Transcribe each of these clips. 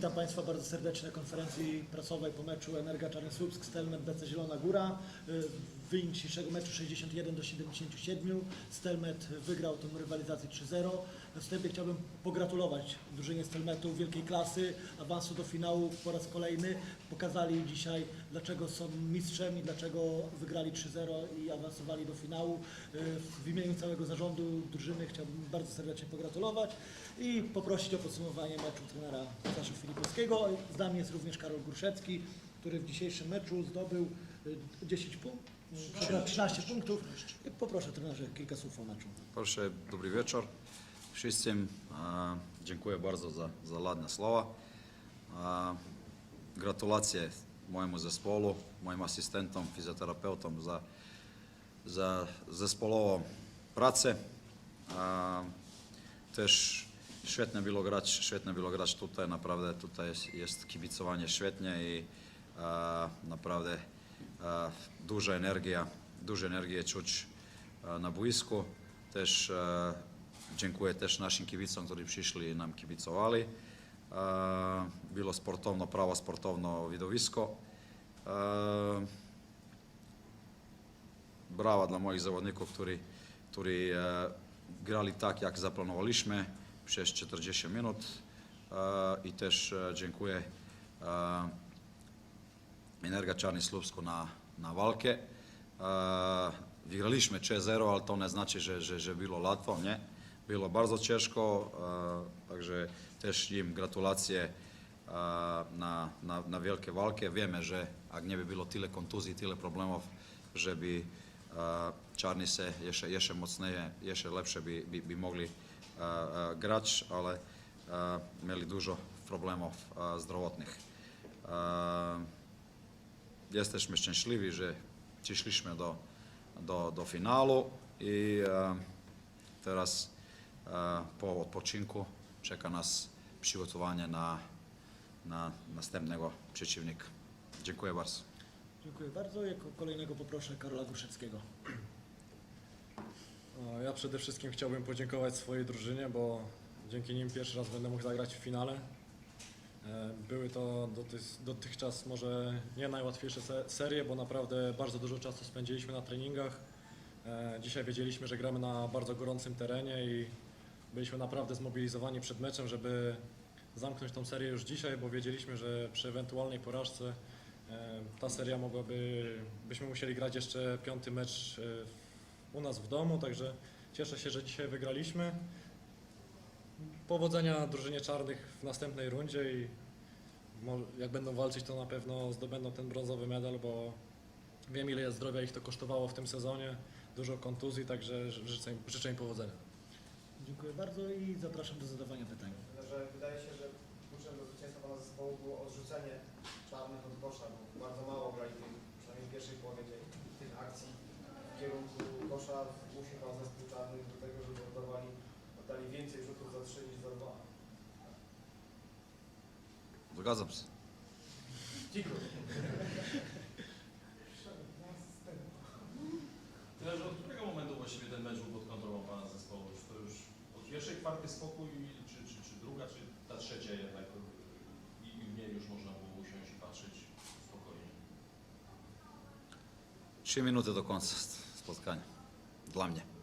Witam Państwa bardzo serdecznie na konferencji prasowej po meczu Energa Czarny-Słupsk, Stelmet BC Zielona Góra. Wynik dzisiejszego meczu 61 do 77. Stelmet wygrał tę rywalizację 3-0. Na wstępie chciałbym pogratulować drużynie Stelmetu wielkiej klasy, awansu do finału po raz kolejny. Pokazali dzisiaj, dlaczego są mistrzem i dlaczego wygrali 3-0 i awansowali do finału. W imieniu całego zarządu drużyny chciałbym bardzo serdecznie pogratulować i poprosić o podsumowanie meczu trenera Łukasza Filipowskiego. Z nami jest również Karol Gruszecki, który w dzisiejszym meczu zdobył y, 10 punktów, 13 punktów. Poproszę trenerze kilka słów o meczu. Proszę, dobry wieczór wszystkim. Dziękuję bardzo za, za ładne słowa. Gratulacje mojemu zespołu, moim asystentom, fizjoterapeutom za, za zespołową pracę. Też świetnie było grać, świetnie było grać tutaj, naprawdę tutaj jest, jest kibicowanie świetnie i naprawdę duża energia, duża energia czuć a, na boisku. Też e, dziękuję też naszym kibicom, którzy przyszli i nam kibicowali. E, Było sportowno, prawo sportowno widowisko. E, Brawa dla moich zawodników, którzy, którzy e, grali tak, jak zaplanowaliśmy przez 40 minut. E, I też e, dziękuję e, Energa Czarny Słupsku na, na walkę. E, Wygraliśmy 3-0, ale to nie znaczy, że, że, że było łatwo, nie? Było bardzo ciężko, e, także też im gratulacje e, na, na, na wielkie walkę. Wiemy, że jak nie by było tyle kontuzji, tyle problemów, żeby e, czarni się jeszcze, jeszcze mocniej, jeszcze lepsze by, by, by mogli grać, ale mieli dużo problemów zdrowotnych. Jesteśmy szczęśliwi, że przyszliśmy do, do, do finału i e, teraz e, po odpoczynku czeka nas przygotowanie na, na następnego przeciwnika. Dziękuję bardzo. Dziękuję bardzo. Jako kolejnego poproszę Karola Gruszeckiego. O, Ja przede wszystkim chciałbym podziękować swojej drużynie, bo dzięki nim pierwszy raz będę mógł zagrać w finale. E, Były to dotychczas może nie najłatwiejsze se- serie, bo naprawdę bardzo dużo czasu spędziliśmy na treningach. E, Dzisiaj wiedzieliśmy, że gramy na bardzo gorącym terenie i byliśmy naprawdę zmobilizowani przed meczem, żeby zamknąć tą serię już dzisiaj, bo wiedzieliśmy, że przy ewentualnej porażce e, ta seria mogłaby, byśmy musieli grać jeszcze piąty mecz u nas w domu, także cieszę się, że dzisiaj wygraliśmy. Powodzenia drużynie czarnych w następnej rundzie i mo- jak będą walczyć, to na pewno zdobędą ten brązowy medal, bo wiem ile zdrowia ich to kosztowało w tym sezonie, dużo kontuzji, także życzę im, życzę im powodzenia. Dziękuję bardzo i zapraszam do zadawania pytań. że wydaje się, że kluczem do zwycięstwa pana zespołu było odrzucenie czarnych od kosza, bo bardzo mało grali przynajmniej w pierwszej połowie tej, tych akcji w kierunku kosza. Zmusił pan zespół czarnych do tego, żeby oddawali, oddali więcej rzutów za 3 niż za 2. Zgadzam się. Trenerze, od którego momentu właściwie ten mecz był pod kontrolą Pana zespołu? Czy to już od pierwszej kwarty spokój, czy, czy, czy druga, czy ta trzecia jednak i, i w niej już można było usiąść i patrzeć spokojnie? Trzy minuty do końca spotkania. Dla mnie.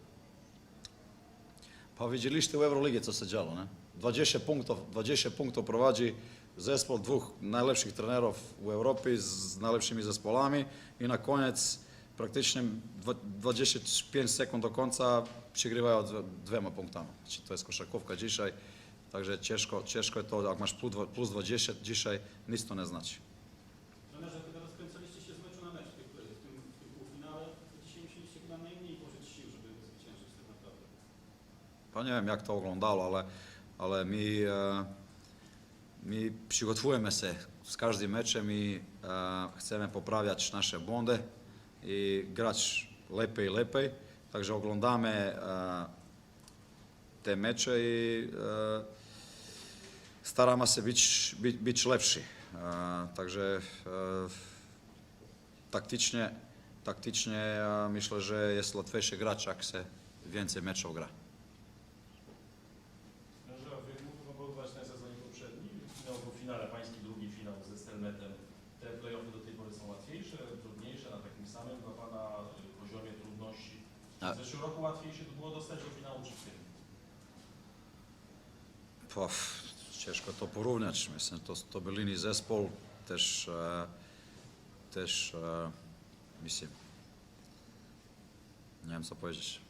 Pa widzieliście Euroligi co się działo, nie? 20 punktów, 20 punktów prowadzi zespół dwóch najlepszych trenerów w Europie z najlepszymi zespołami i na koniec praktycznie dwa- 25 sekund do końca przegrywają dwiema punktami. To jest koszarkówka dzisiaj, także ciężko, ciężko to, jak masz plus 20 dzisiaj, nic to nie znaczy. Trenerze, kiedy rozkręcaliście się z meczu na mecz w tym, w tym, w tym półfinale, to dzisiaj musieliście chyba najmniej pożyć sił, żeby zwyciężyć tak naprawdę. Nie wiem jak to oglądało, ale, ale mi, e, przygotowujemy się z każdym meczem i e, chcemy poprawiać nasze błędy i grać lepiej lepiej. Także oglądamy e, te mecze i staramy się być, być, być lepsi. Także taktycznie, taktycznie myślę, że jest łatwiejszy grać, jak się więcej meczów gra. Trenerze, a wy mógł Pan porównywać ten sezon poprzedni, finał po finale A- W zeszłym roku łatwiej się było dostać do finału czy w tym? Pa, ciężko to porównać. Mislim, to, to byl iný zespol, też, e, też e, mislim, nie wiem co powiedzieć.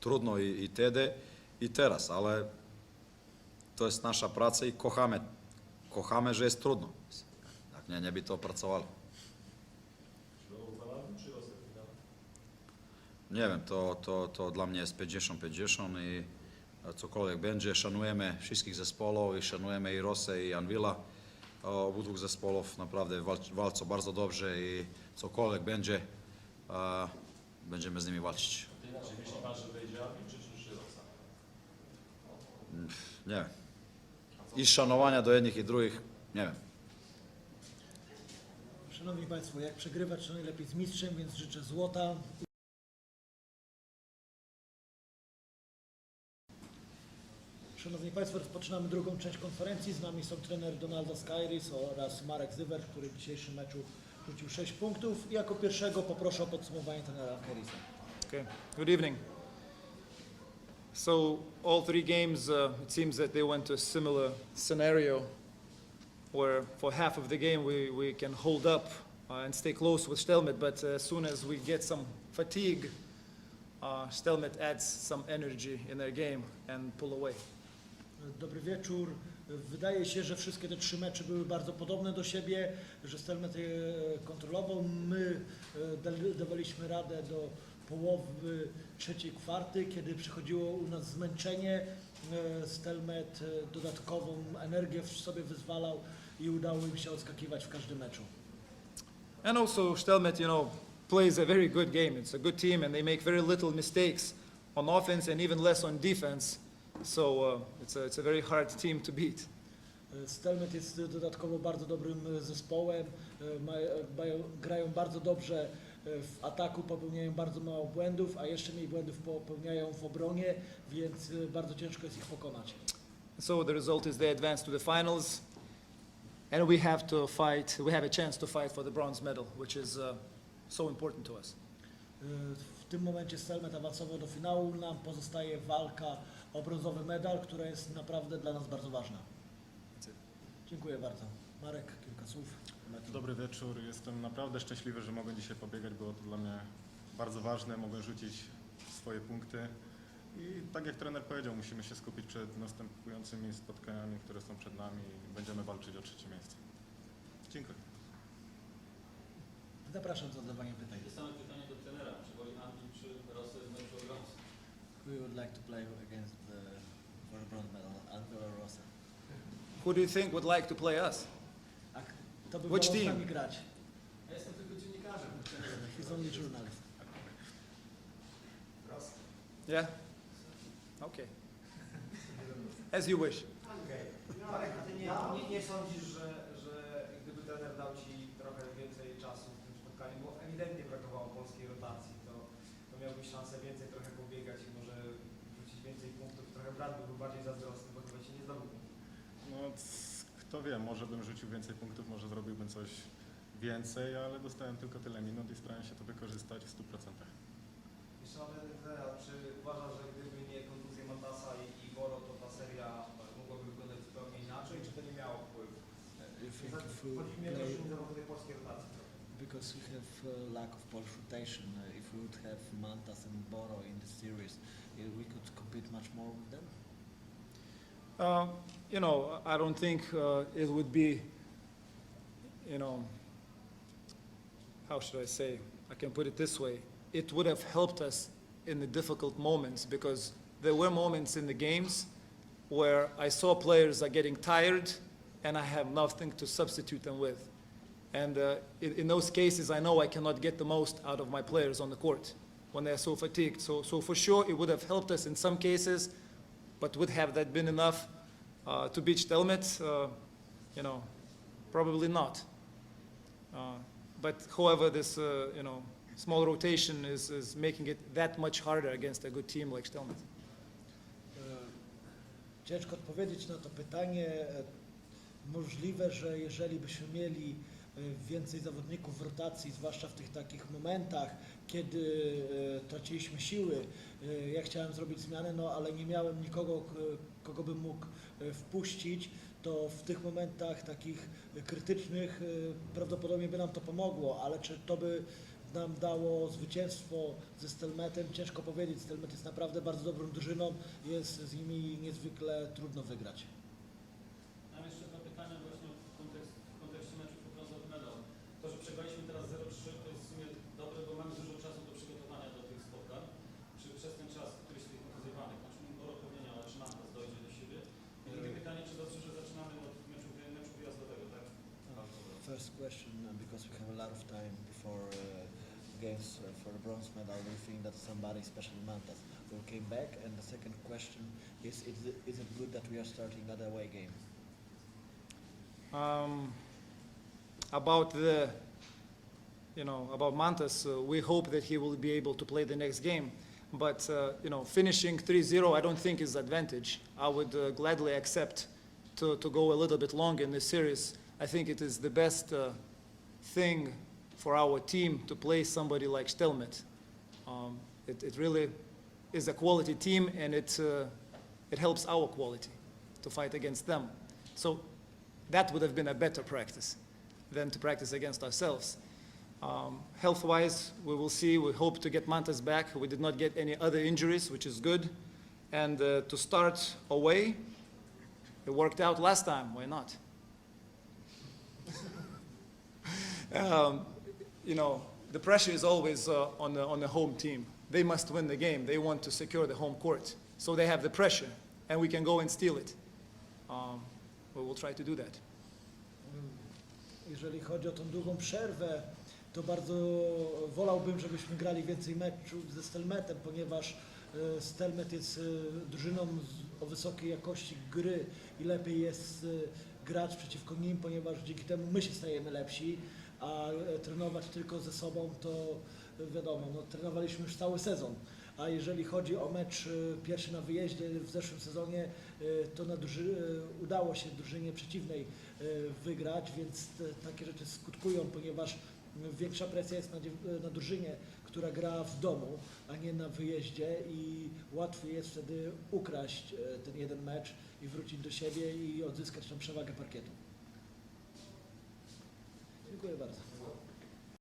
Trudno i, i tedy, i teraz, ale to jest nasza praca i kochamy, kochamy, że jest trudno. Tak nie, nie by to pracowali. Czy? Nie wiem, to, to, to dla mnie jest 50-50 i cokolwiek będzie, szanujemy wszystkich zespołów i szanujemy i Rosę i Anwila. Obu dwóch zespołów naprawdę walcz, walczą bardzo dobrze i cokolwiek będzie, e, będziemy z nimi walczyć. To inaczej, myśli Pan, że wejdzie Anwil, czy, czy, czy Rosa? Nie wiem. I szanowania do jednych i drugich, nie wiem. Szanowni Państwo, jak przegrywać, to najlepiej z mistrzem, więc życzę złota. Szanowni Państwo, rozpoczynamy drugą część konferencji. Z nami są trener Donaldo Skyris oraz Marek Zywer, który w dzisiejszym meczu rzucił 6 punktów. Jako pierwszego poproszę o podsumowanie trenera Kerisa. Okay, good evening. So, all three games, uh, it seems that they went to a similar scenario where for half of the game we, we can hold up uh, and stay close with Stelmet, but uh, as soon as we get some fatigue, uh, Stelmet adds some energy in their game and pull away. Dobry wieczór. Wydaje się, że wszystkie te trzy mecze były bardzo podobne do siebie, że Stelmet je kontrolował. My e, dawaliśmy radę do połowy trzeciej kwarty, kiedy przychodziło u nas zmęczenie. e, Stelmet e, dodatkową energię w sobie wyzwalał i udało im się odskakiwać w każdym meczu. And also, Stelmet, you know, plays a very good game. It's a good team, and they make very little mistakes on offense and even less on defense. So uh, it's, a, it's a very hard team to beat. Stelmet jest dodatkowo bardzo dobrym e, zespołem, e, ma- e, mają, grają bardzo dobrze w ataku, popełniają bardzo mało błędów, a jeszcze mniej błędów popełniają w obronie, więc bardzo ciężko jest ich pokonać. So the result is they advance to the finals, and we have to fight. We have a chance to fight for the bronze medal, which is uh, so important to us. W tym momencie Stelmet awansował do finału, nam pozostaje walka o brązowy medal, która jest naprawdę dla nas bardzo ważna. Dziękuję bardzo. Marek, kilka słów. Dobry wieczór. Jestem naprawdę szczęśliwy, że mogę dzisiaj pobiegać. Było to dla mnie bardzo ważne. Mogłem rzucić swoje punkty. I tak jak trener powiedział, musimy się skupić przed następującymi spotkaniami, które są przed nami i będziemy walczyć o trzecie miejsce. Dziękuję. Zapraszam do zadawania pytań. To same pytanie do trenera. Czy woli Anwil, czy Rosję w meczu o brąz? We would like to play against the, for the bronze medal, Angela Rosa. Who do you think would like to play us? A kto by Which wolał z team? nami grać? Ja jestem tylko dziennikarzem. He's only journalist. Yeah. Okay. As you wish. Marek, a ty nie, nie, nie sądzisz, że, że gdyby trener dał Ci trochę więcej czasu w tym spotkaniu, bo ewidentnie brakowało polskiej rotacji, to, to miałbyś szansę więcej trochę pobiegać i może wrzucić więcej punktów. Trochę brat byłby bardziej zazdrosny, bo chyba Ci nie zdobył. No, c- kto wie, może bym rzucił więcej punktów, może zrobiłbym coś więcej, ale dostałem tylko tyle minut i starałem się to wykorzystać w 100%. Jeszcze mam jeden czy uważasz, że gdyby nie kontuzje Matasa i, i Boro, to ta seria mogłaby wyglądać zupełnie inaczej, czy to nie miało wpływu? Chodzi mi o to, że tej polskiej rotacji. Because we have uh, lack of Polish rotation, uh, if we would have Mantas and Boro in the series, uh, we could compete much more with them? Uh, you know, I don't think uh, it would be, you know, how should I say? I can put it this way. It would have helped us in the difficult moments because there were moments in the games where I saw players are getting tired and I have nothing to substitute them with. And uh, in, in those cases, I know I cannot get the most out of my players on the court when they are so fatigued. So, so for sure, it would have helped us in some cases, but would have that been enough uh, to beat Stelmet? Uh, you know, probably not. Uh, but however, this uh, you know small rotation is, is making it that much harder against a good team like Stelmet. Ciężko odpowiedzieć na to pytanie. Możliwe, że jeżeli byśmy mieli więcej zawodników w rotacji, zwłaszcza w tych takich momentach, kiedy e, traciliśmy siły. E, Ja chciałem zrobić zmianę, no ale nie miałem nikogo, kogo bym mógł wpuścić, to w tych momentach takich krytycznych prawdopodobnie by nam to pomogło, ale czy to by nam dało zwycięstwo ze Stelmetem, ciężko powiedzieć. Stelmet jest naprawdę bardzo dobrą drużyną, jest z nimi niezwykle trudno wygrać. Question, uh, because we have a lot of time before uh, games uh, for the bronze medal, you think that somebody, especially Mantas, will came back? And the second question is, is it, is it good that we are starting at away game? Um, about the, you know, about Mantas, uh, we hope that he will be able to play the next game. But, uh, you know, finishing 3-0, I don't think is advantage. I would uh, gladly accept to, to go a little bit long in this series. I think it is the best uh, thing for our team to play somebody like Stelmet. Um, it, it really is a quality team, and it, uh, it helps our quality to fight against them. So that would have been a better practice than to practice against ourselves. Um, health-wise, we will see. We hope to get Mantas back. We did not get any other injuries, which is good. And uh, to start away, it worked out last time. Why not? Um, you know, the pressure is always uh, on, the, on the home team. They must win the game. They want to secure the home court. So they have the pressure, and we can go and steal it. Um, we will try to do that. Jeżeli chodzi o tą długą przerwę, to bardzo wolałbym, żebyśmy grali więcej meczów ze Stelmetem, ponieważ e, Stelmet jest e, drużyną o wysokiej jakości gry i lepiej jest e, grać przeciwko nim, ponieważ dzięki temu my się stajemy lepsi, a e, trenować tylko ze sobą to wiadomo, no, trenowaliśmy już cały sezon. A jeżeli chodzi o mecz e, pierwszy na wyjeździe w zeszłym sezonie, e, to udało się drużynie przeciwnej wygrać, więc takie rzeczy skutkują, ponieważ większa presja jest na, na drużynie, która gra w domu, a nie na wyjeździe i łatwiej jest wtedy ukraść ten jeden mecz i wrócić do siebie i odzyskać tą przewagę parkietu. Dziękuję bardzo.